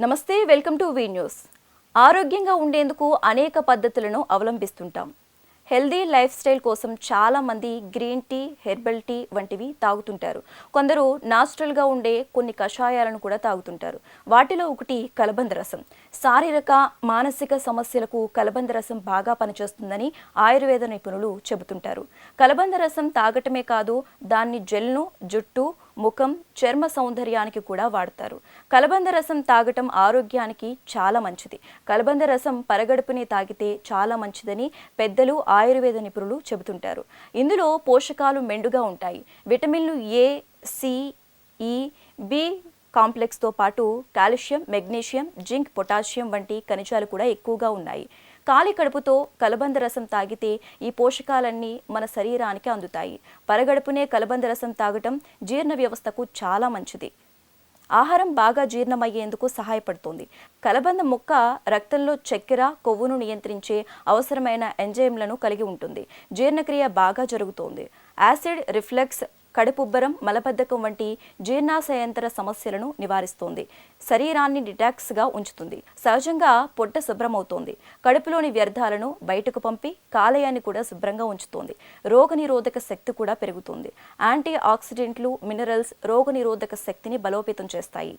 నమస్తే welcome to V news ఆరోగ్యంగా ఉండేందుకు అనేక పద్ధతులను అవలంబిస్తుంటాం. హెల్దీ లైఫ్ స్టైల్ కోసం చాలామంది గ్రీన్ టీ హెర్బల్ టీ వంటివి తాగుతుంటారు. కొందరు నాచురల్గా ఉండే కొన్ని కషాయాలను కూడా తాగుతుంటారు. వాటిలో ఒకటి కలబంద రసం. శారీరక మానసిక సమస్యలకు కలబంద రసం బాగా పనిచేస్తుందని ఆయుర్వేద నిపుణులు చెబుతుంటారు. కలబంద రసం తాగటమే కాదు దాన్ని జెల్ను జుట్టు ముఖం చర్మ సౌందర్యానికి కూడా వాడతారు. కలబంద రసం తాగటం ఆరోగ్యానికి చాలా మంచిది. కలబంద రసం పరగడుపుని తాగితే చాలా మంచిదని పెద్దలు ఆయుర్వేద నిపుణులు చెబుతుంటారు. ఇందులో పోషకాలు మెండుగా ఉంటాయి. విటమిన్లు ఏ సి ఈ బి కాంప్లెక్స్తో పాటు కాల్షియం మెగ్నీషియం జింక్ పొటాషియం వంటి ఖనిజాలు కూడా ఎక్కువగా ఉన్నాయి. ఖాళీ కడుపుతో కలబంద రసం తాగితే ఈ పోషకాలన్నీ మన శరీరానికి అందుతాయి. పరగడుపునే కలబంద రసం తాగటం జీర్ణ వ్యవస్థకు చాలా మంచిది. ఆహారం బాగా జీర్ణమయ్యేందుకు సహాయపడుతుంది. కలబంద మొక్క రక్తంలో చక్కెర కొవ్వును నియంత్రించే అవసరమైన ఎంజైమ్లను కలిగి ఉంటుంది. జీర్ణక్రియ బాగా జరుగుతోంది. యాసిడ్ రిఫ్లెక్స్ కడుపుబ్బరం మలబద్ధకం వంటి జీర్ణాశయంతర సమస్యలను నివారిస్తుంది. శరీరాన్ని డిటాక్స్గా ఉంచుతుంది. సహజంగా పొట్ట శుభ్రమవుతోంది. కడుపులోని వ్యర్థాలను బయటకు పంపి కాలేయాన్ని కూడా శుభ్రంగా ఉంచుతోంది. రోగనిరోధక శక్తి కూడా పెరుగుతుంది. యాంటీ ఆక్సిడెంట్లు మినరల్స్ రోగనిరోధక శక్తిని బలోపేతం చేస్తాయి.